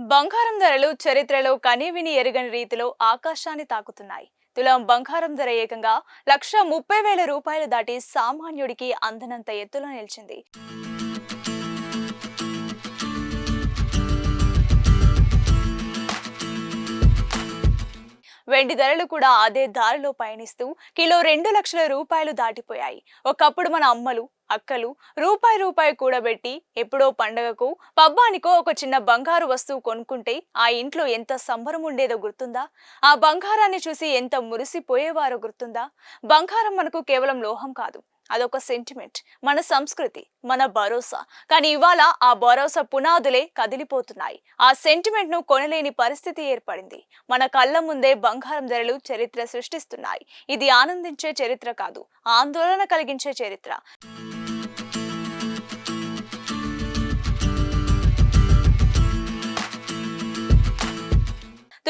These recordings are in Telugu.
బంగారం ధరలు చరిత్రలో కనీవిని ఎరగని రీతిలో ఆకాశాన్ని తాకుతున్నాయి. తులం బంగారం ధర ఏకంగా లక్ష ముప్పై వేల రూపాయలు దాటి సామాన్యుడికి అందనంత ఎత్తులో నిలిచింది. వెండి ధరలు కూడా అదే దారిలో పయనిస్తూ కిలో రెండు లక్షల రూపాయలు దాటిపోయాయి. ఒకప్పుడు మన అమ్మలు అక్కలు రూపాయి రూపాయి కూడబెట్టి ఎప్పుడో పండగకు పబ్బానికో ఒక చిన్న బంగారు వస్తువు కొనుక్కుంటే ఆ ఇంట్లో ఎంత సంబరం ఉండేదో గుర్తుందా? ఆ బంగారాన్ని చూసి ఎంత మురిసిపోయేవారో గుర్తుందా? బంగారం మనకు కేవలం లోహం కాదు అదొక సెంటిమెంట్ మన సంస్కృతి మన భరోసా. కానీ ఇవాళ ఆ భరోసా పునాదులే కదిలిపోతున్నాయి. ఆ సెంటిమెంట్ను కొనలేని పరిస్థితి ఏర్పడింది. మన కళ్ళ ముందే బంగారం ధరలు చరిత్ర సృష్టిస్తున్నాయి. ఇది ఆనందించే చరిత్ర కాదు ఆందోళన కలిగించే చరిత్ర.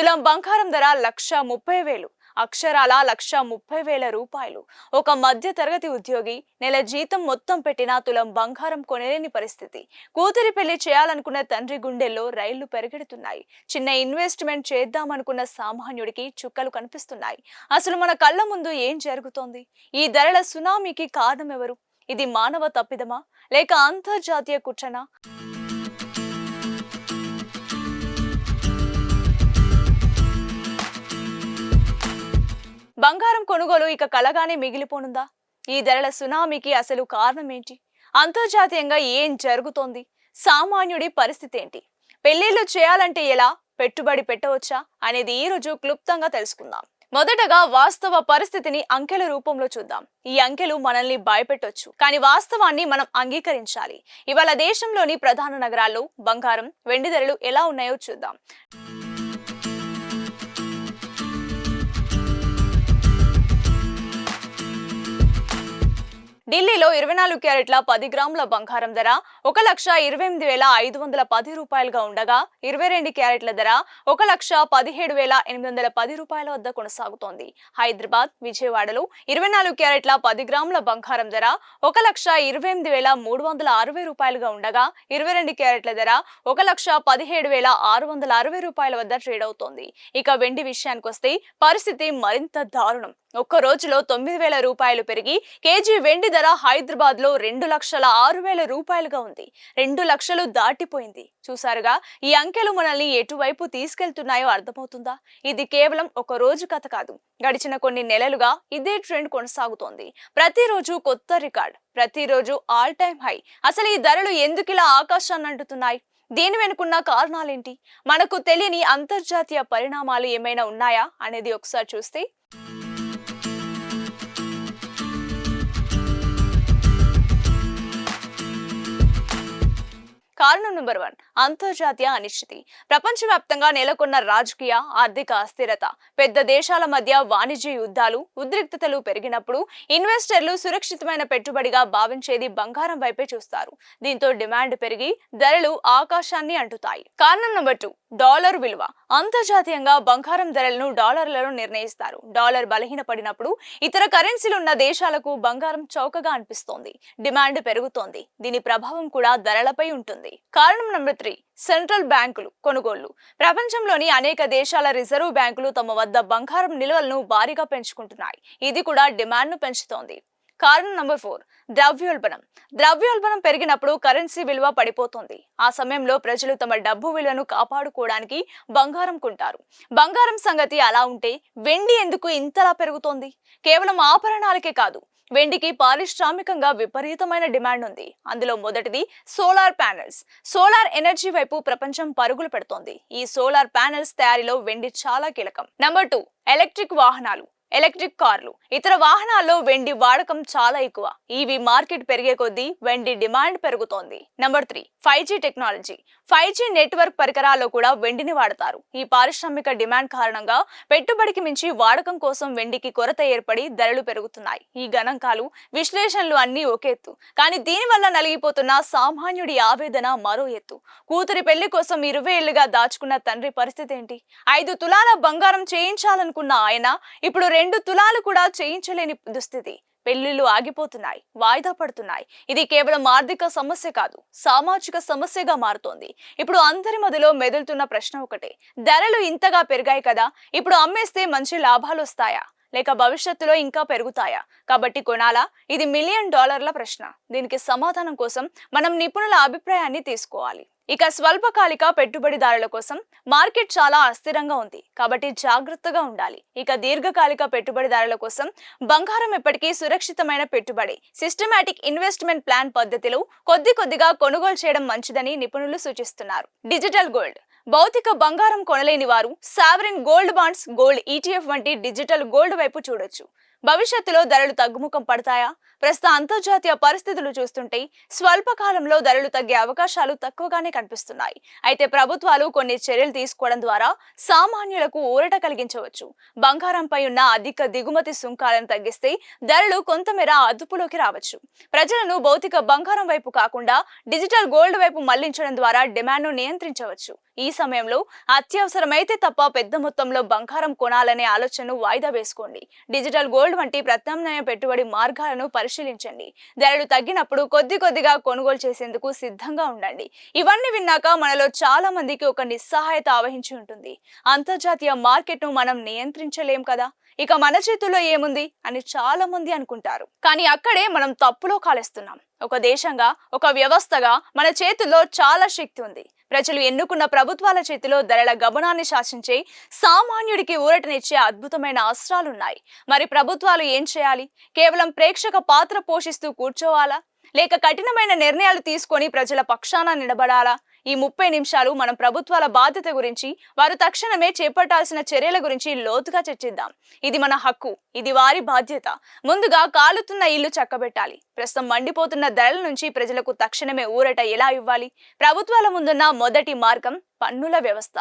తులం బంగారం ధర లక్ష ముప్పై వేలు అక్షరాల లక్ష ముప్పై వేల రూపాయలు. ఒక మధ్య తరగతి ఉద్యోగి నెల జీతం మొత్తం పెట్టిన తులం బంగారం కొనలేని పరిస్థితి. కూతురి పెళ్ళి చేయాలనుకున్న తండ్రి గుండెల్లో రైళ్ళు పెరిగెడుతున్నాయి. చిన్న ఇన్వెస్ట్మెంట్ చేద్దామనుకున్న సామాన్యుడికి చుక్కలు కనిపిస్తున్నాయి. అసలు మన కళ్ళ ముందు ఏం జరుగుతోంది? ఈ ధరల సునామీకి కారణం ఎవరు ఇది మానవ తప్పిదమా? లేక అంతర్జాతీయ కుట్రనా? కొనుగోలు ఇక కలగానే మిగిలిపోనుందా? ఈ ధరల సునామీకి అసలు కారణం ఏంటి అంతర్జాతీయంగా ఏం జరుగుతోంది? సామాన్యుడి పరిస్థితి ఏంటి పెళ్ళిళ్ళు చేయాలంటే ఎలా? పెట్టుబడి పెట్టవచ్చా? అనేది ఈ రోజు క్లుప్తంగా తెలుసుకుందాం. మొదటగా వాస్తవ పరిస్థితిని అంకెల రూపంలో చూద్దాం. ఈ అంకెలు మనల్ని భయపెట్టొచ్చు. కానీ వాస్తవాన్ని మనం అంగీకరించాలి. ఇవాళ దేశంలోని ప్రధాన నగరాల్లో బంగారం వెండి ధరలు ఎలా ఉన్నాయో చూద్దాం. ఢిల్లీలో ఇరవై నాలుగు క్యారెట్ల పది గ్రాముల బంగారం ధర ఒక లక్ష ఇరవై ఎనిమిది వేల ఐదు వందల పది రూపాయలుగా ఉండగా ఇరవై రెండు క్యారెట్ల ధర ఒక లక్ష పదిహేడు వేల ఎనిమిది వందల పది రూపాయల వద్ద కొనసాగుతోంది. హైదరాబాద్ విజయవాడలో ఇరవై నాలుగు క్యారెట్ల పది గ్రాముల బంగారం ధర ఒక లక్ష ఇరవై ఎనిమిది వేల మూడు వందల అరవై రూపాయలుగా ఉండగా ఇరవై రెండు క్యారెట్ల ధర ఒక లక్ష పదిహేడు వేల ఆరు వందల అరవై రూపాయల వద్ద ట్రేడ్ అవుతోంది. ఇక వెండి విషయానికి వస్తే పరిస్థితి మరింత దారుణం. ఒక్క రోజులో తొమ్మిది వేల రూపాయలు పెరిగి కేజీ వెండి ధర హైదరాబాద్లో రెండు లక్షల ఆరు వేల రూపాయలుగా ఉంది. రెండు లక్షలు దాటిపోయింది. చూసారుగా ఈ అంకెలు మనల్ని ఎటువైపు తీసుకెళ్తున్నాయో అర్థమవుతుందా? ఇది కేవలం ఒక రోజు కథ కాదు. గడిచిన కొన్ని నెలలుగా ఇదే ట్రెండ్ కొనసాగుతోంది. ప్రతిరోజు కొత్త రికార్డ్ ప్రతిరోజు ఆల్ టైమ్ హై. అసలు ఈ ధరలు ఎందుకు ఇలా ఆకాశాన్ని అంటుతున్నాయి? దీని వెనుకున్న కారణాలేంటి? మనకు తెలియని అంతర్జాతీయ పరిణామాలు ఏమైనా ఉన్నాయా? అనేది ఒకసారి చూస్తే కారణం నెంబర్ వన్ అంతర్జాతీయ అనిశ్చితి. ప్రపంచవ్యాప్తంగా నెలకొన్న రాజకీయ ఆర్థిక అస్థిరత. పెద్ద దేశాల మధ్య వాణిజ్య యుద్ధాలు ఉద్రిక్తతలు పెరిగినప్పుడు ఇన్వెస్టర్లు సురక్షితమైన పెట్టుబడిగా భావించేది బంగారం వైపే చూస్తారు. దీంతో డిమాండ్ పెరిగి ధరలు ఆకాశాన్ని అంటుతాయి. కారణం నెంబర్ టూ డాలర్ విలువ. అంతర్జాతీయంగా బంగారం ధరలను డాలర్లలో నిర్ణయిస్తారు. డాలర్ బలహీనపడినప్పుడు ఇతర కరెన్సీలు ఉన్న దేశాలకు బంగారం చౌకగా అనిపిస్తోంది. డిమాండ్ పెరుగుతోంది. దీని ప్రభావం కూడా ధరలపై ఉంటుంది. కారణం నెంబర్ త్రీ సెంట్రల్ బ్యాంకులు కొనుగోళ్ళు. ప్రపంచంలోని అనేక దేశాల రిజర్వ్ బ్యాంకులు తమ వద్ద బంగారం నిల్వలను భారీగా పెంచుకుంటున్నాయి. ఇది కూడా డిమాండ్ను పెంచుతోంది. కారణం నంబర్ ఫోర్ ద్రవ్యోల్బణం. ద్రవ్యోల్బణం పెరిగినప్పుడు కరెన్సీ విలువ పడిపోతుంది. ఆ సమయంలో ప్రజలు తమ డబ్బు విలువను కాపాడుకోవడానికి బంగారం కొంటారు. బంగారం సంగతి అలా ఉంటే వెండి ఎందుకు ఇంతలా పెరుగుతోంది? కేవలం ఆభరణాలకే కాదు వెండికి పారిశ్రామికంగా విపరీతమైన డిమాండ్ ఉంది. అందులో మొదటిది సోలార్ ప్యానెల్స్. సోలార్ ఎనర్జీ వైపు ప్రపంచం పరుగులు పెడుతోంది. ఈ సోలార్ ప్యానెల్స్ తయారీలో వెండి చాలా కీలకం. నంబర్ టూ ఎలక్ట్రిక్ వాహనాలు. ఎలక్ట్రిక్ కార్లు. ఇతర వాహనాల్లో వెండి వాడకం చాలా ఎక్కువ. ఇవి మార్కెట్ పెరిగే కొద్దీ వెండి డిమాండ్ పెరుగుతోంది. Number three five G technology. Five G network పరికరాల్లో కూడా వెండిని వాడతారు. ఈ పారిశ్రామిక డిమాండ్ కారణంగా పెట్టుబడికి మించి వాడకం కోసం వెండికి కొరత ఏర్పడి ధరలు పెరుగుతున్నాయి. ఈ గణాంకాలు విశ్లేషణలు అన్నీ ఒకే ఎత్తు. కానీ దీనివల్ల నలిగిపోతున్న సామాన్యుడి ఆవేదన మరో ఎత్తు. కూతురి పెళ్ళి కోసం ఇరవై ఏళ్ళుగా దాచుకున్న తండ్రి పరిస్థితి ఏంటి? ఐదు తులాల బంగారం చేయించాలనుకున్న ఆయన ఇప్పుడు రెండు తులాలు కూడా చేయించలేని దుస్థితి. పెళ్ళిళ్ళు ఆగిపోతున్నాయి వాయిదా పడుతున్నాయి. ఇది కేవలం ఆర్థిక సమస్య కాదు సామాజిక సమస్యగా మారుతోంది. ఇప్పుడు అందరి మధ్యలో మెదులుతున్న ప్రశ్న ఒకటే ధరలు ఇంతగా పెరిగాయి కదా ఇప్పుడు అమ్మేస్తే మంచి లాభాలు వస్తాయా? లేక భవిష్యత్తులో ఇంకా పెరుగుతాయా? కాబట్టి కొనాలా? ఇది మిలియన్ డాలర్ల ప్రశ్న. దీనికి సమాధానం కోసం మనం నిపుణుల అభిప్రాయాన్ని తీసుకోవాలి. ఇక స్వల్పకాలిక పెట్టుబడిదారుల కోసం మార్కెట్ చాలా అస్థిరంగా ఉంది. కాబట్టి జాగ్రత్తగా ఉండాలి. ఇక దీర్ఘకాలిక పెట్టుబడిదారుల కోసం బంగారం ఎప్పటికీ సురక్షితమైన పెట్టుబడి సిస్టమాటిక్ ఇన్వెస్ట్మెంట్ ప్లాన్ పద్ధతిలో కొద్ది కొద్దిగా కొనుగోలు చేయడం మంచిదని నిపుణులు సూచిస్తున్నారు. డిజిటల్ గోల్డ్ భౌతిక బంగారం కొనలేని వారు sovereign gold bonds gold ETF వంటి డిజిటల్ గోల్డ్ వైపు చూడొచ్చు. భవిష్యత్తులో ధరలు తగ్గుముఖం పడతాయా? ప్రస్తుత అంతర్జాతీయ పరిస్థితులు చూస్తుంటే స్వల్పకాలంలో ధరలు తగ్గే అవకాశాలు తక్కువగానే కనిపిస్తున్నాయి. అయితే ప్రభుత్వాలు కొన్ని చర్యలు తీసుకోవడం ద్వారా సామాన్యులకు ఊరట కలిగించవచ్చు. బంగారంపై ఉన్న అధిక దిగుమతి సుంకాలను తగ్గిస్తే ధరలు కొంతమేర అదుపులోకి రావచ్చు. ప్రజలను భౌతిక బంగారం వైపు కాకుండా డిజిటల్ గోల్డ్ వైపు మళ్ళించడం ద్వారా డిమాండ్ను నియంత్రించవచ్చు. ఈ సమయంలో అత్యవసరమైతే తప్ప పెద్ద మొత్తంలో బంగారం కొనాలనే ఆలోచనను వాయిదా వేసుకోండి. డిజిటల్ గోల్డ్ వంటి ప్రత్యామ్నాయ పెట్టుబడి మార్గాలను పరిశీలించండి. ధరలు తగ్గినప్పుడు కొద్ది కొద్దిగా కొనుగోలు చేసేందుకు సిద్ధంగా ఉండండి. ఇవన్నీ విన్నాక మనలో చాలా మందికి ఒక నిస్సహాయత ఆవహించి ఉంటుంది. అంతర్జాతీయ మార్కెట్ను మనం నియంత్రించలేం కదా? ఇక మన చేతుల్లో ఏముంది? అని చాలా మంది అనుకుంటారు. కానీ అక్కడే మనం తప్పులో కాలేస్తున్నాం. ఒక దేశంగా ఒక వ్యవస్థగా మన చేతుల్లో చాలా శక్తి ఉంది. ప్రజలు ఎన్నుకున్న ప్రభుత్వాల చేతిలో ధరల గమనాన్ని శాసించే సామాన్యుడికి ఊరటనిచ్చే అద్భుతమైన అస్త్రాలున్నాయి. మరి ప్రభుత్వాలు ఏం చేయాలి? కేవలం ప్రేక్షక పాత్ర పోషిస్తూ కూర్చోవాలా? లేక కఠినమైన నిర్ణయాలు తీసుకొని ప్రజల పక్షాన నిలబడాలా? ఈ ముప్పై నిమిషాలు మనం ప్రభుత్వాల బాధ్యత గురించి వారు తక్షణమే చేపట్టాల్సిన చర్యల గురించి లోతుగా చర్చిద్దాం. ఇది మన హక్కు ఇది వారి బాధ్యత. ముందుగా కాలుతున్న ఇల్లు చక్కబెట్టాలి. ప్రస్తుతం మండిపోతున్న ధరల నుంచి ప్రజలకు తక్షణమే ఊరట ఎలా ఇవ్వాలి? ప్రభుత్వాల ముందున్న మొదటి మార్గం పన్నుల వ్యవస్థ.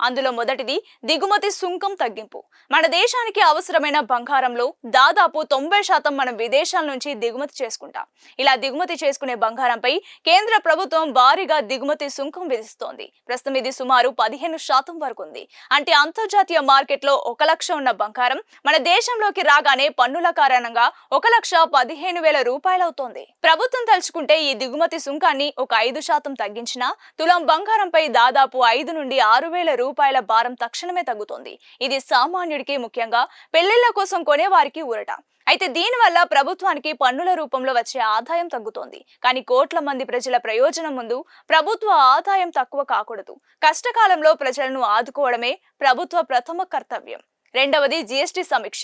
అందులో మొదటిది దిగుమతి సుంకం తగ్గింపు. మన దేశానికి అవసరమైన బంగారంలో దాదాపు తొంభై శాతం మనం విదేశాల నుంచి దిగుమతి చేసుకుంటాం. ఇలా దిగుమతి చేసుకునే బంగారంపై కేంద్ర ప్రభుత్వం భారీగా దిగుమతి సుంకం విధిస్తోంది. ప్రస్తుతం ఇది సుమారు పదిహేను శాతం వరకు ఉంది. అంటే అంతర్జాతీయ మార్కెట్లో ఒక లక్ష ఉన్న బంగారం మన దేశంలోకి రాగానే పన్నుల కారణంగా ఒక లక్ష పదిహేను వేల రూపాయలవుతోంది. ప్రభుత్వం తలుచుకుంటే ఈ దిగుమతి సుంకాన్ని ఒక ఐదు శాతం తగ్గించినా తులం బంగారంపై దాదాపు ఐదు నుండి ఆరు వేల రూపాయలు భారం తక్షణమే తగ్గుతోంది. ఇది సామాన్యుడికి ముఖ్యంగా పెళ్ళిళ్ళ కోసం కొనే వారికి ఊరట. అయితే దీనివల్ల ప్రభుత్వానికి పన్నుల రూపంలో వచ్చే ఆదాయం తగ్గుతోంది. కానీ కోట్ల మంది ప్రజల ప్రయోజనం ముందు ప్రభుత్వ ఆదాయం తక్కువ కాకూడదు. కష్టకాలంలో ప్రజలను ఆదుకోవడమే ప్రభుత్వ ప్రథమ కర్తవ్యం. రెండవది జీఎస్టీ సమీక్ష.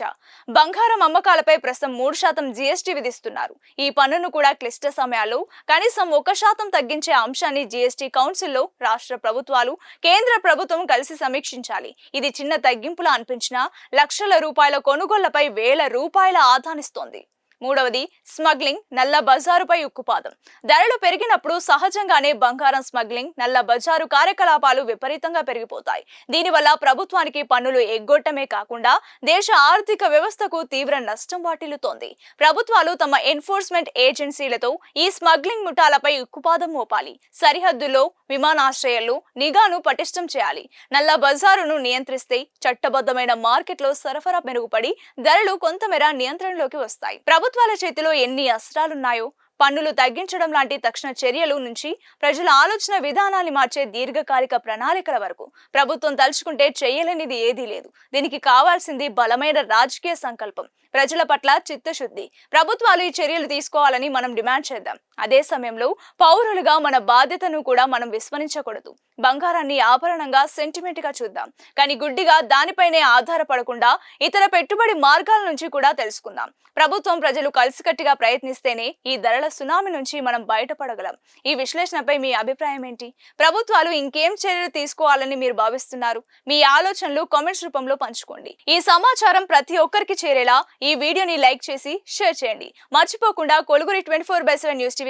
బంగారం అమ్మకాలపై ప్రస్తుతం మూడు శాతం జీఎస్టీ విధిస్తున్నారు. ఈ పన్నును కూడా క్లిష్ట సమయాల్లో కనీసం ఒక శాతం తగ్గించే అంశాన్ని జీఎస్టీ కౌన్సిల్లో రాష్ట్ర ప్రభుత్వాలు కేంద్ర ప్రభుత్వం కలిసి సమీక్షించాలి. ఇది చిన్న తగ్గింపులా అనిపించినా లక్షల రూపాయల కొనుగోళ్ళపై వేల రూపాయల ఆదానిస్తోంది. మూడవది స్మగ్లింగ్ నల్ల బజారుపై ఉక్కుపాదం. ధరలు పెరిగినప్పుడు సహజంగానే బంగారం స్మగ్లింగ్ నల్ల బజారు కార్యకలాపాలు విపరీతంగా పెరిగిపోతాయి. దీనివల్ల ప్రభుత్వానికి పన్నులు ఎగ్గొట్టమే కాకుండా దేశ ఆర్థిక వ్యవస్థకు తీవ్ర నష్టం వాటిల్లుతోంది. ప్రభుత్వాలు తమ ఎన్ఫోర్స్మెంట్ ఏజెన్సీలతో ఈ స్మగ్లింగ్ ముఠాలపై ఉక్కుపాదం మోపాలి. సరిహద్దుల్లో విమానాశ్రయాలు నిఘాను పటిష్టం చేయాలి. నల్ల బజారును నియంత్రిస్తే చట్టబద్ధమైన మార్కెట్లో సరఫరా మెరుగుపడి ధరలు కొంతమేర నియంత్రణలోకి వస్తాయి. ప్రభుత్వాల చేతిలో ఎన్ని అస్త్రాలున్నాయో పన్నులు తగ్గించడం లాంటి తక్షణ చర్యలు నుంచి ప్రజల ఆలోచన విధానాన్ని మార్చే దీర్ఘకాలిక ప్రణాళికల వరకు ప్రభుత్వం తలుచుకుంటే చేయలేనిది ఏదీ లేదు. దీనికి కావాల్సింది బలమైన రాజకీయ సంకల్పం. ప్రజల పట్ల చిత్తశుద్ధి. ప్రభుత్వాలు ఈ చర్యలు తీసుకోవాలని మనం డిమాండ్ చేద్దాం. అదే సమయంలో పౌరులుగా మన బాధ్యతను కూడా మనం విస్మరించకూడదు. బంగారాన్ని ఆభరణంగా సెంటిమెంట్గా చూద్దాం. కానీ గుడ్డిగా దానిపైనే ఆధారపడకుండా ఇతర పెట్టుబడి మార్గాల నుంచి కూడా తెలుసుకుందాం. ప్రభుత్వం ప్రజలు కలిసికట్టుగా ప్రయత్నిస్తేనే ఈ ధరల సునామీ నుంచి మనం బయటపడగలం. ఈ విశ్లేషణపై మీ అభిప్రాయం ఏంటి? ప్రభుత్వాలు ఇంకేం చర్యలు తీసుకోవాలని మీరు భావిస్తున్నారు? మీ ఆలోచనలు కామెంట్స్ రూపంలో పంచుకోండి. ఈ సమాచారం ప్రతి ఒక్కరికి చేరేలా ఈ వీడియోని లైక్ చేసి షేర్ చేయండి. మర్చిపోకుండా కొలుగురి twenty four by seven news TV